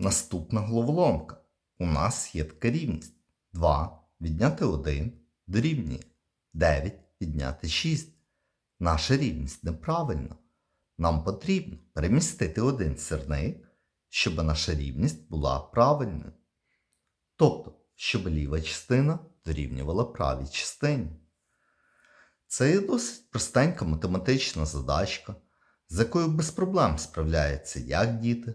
Наступна головоломка. У нас є така рівність. 2 відняти 1 дорівнює 9 відняти 6. Наша рівність неправильна. Нам потрібно перемістити один сірник, щоб наша рівність була правильною. Тобто, щоб ліва частина дорівнювала правій частині. Це є досить простенька математична задачка, з якою без проблем справляються як діти,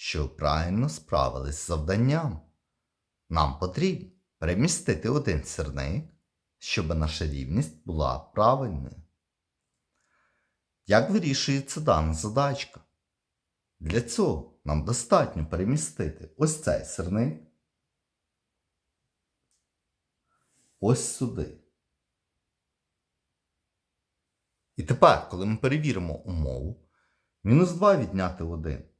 що правильно справились з завданням. Нам потрібно перемістити один сірник, щоб наша рівність була правильною. Як вирішується дана задачка? Для цього нам достатньо перемістити ось цей сирник ось сюди. І тепер, коли ми перевіримо умову, мінус 2 відняти 1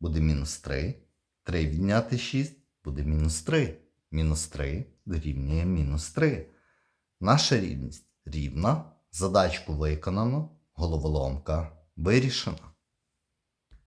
буде мінус 3, 3 відняти 6 буде мінус 3, мінус 3 дорівнює мінус 3. Наша рівність рівна, задачку виконано, головоломка вирішена.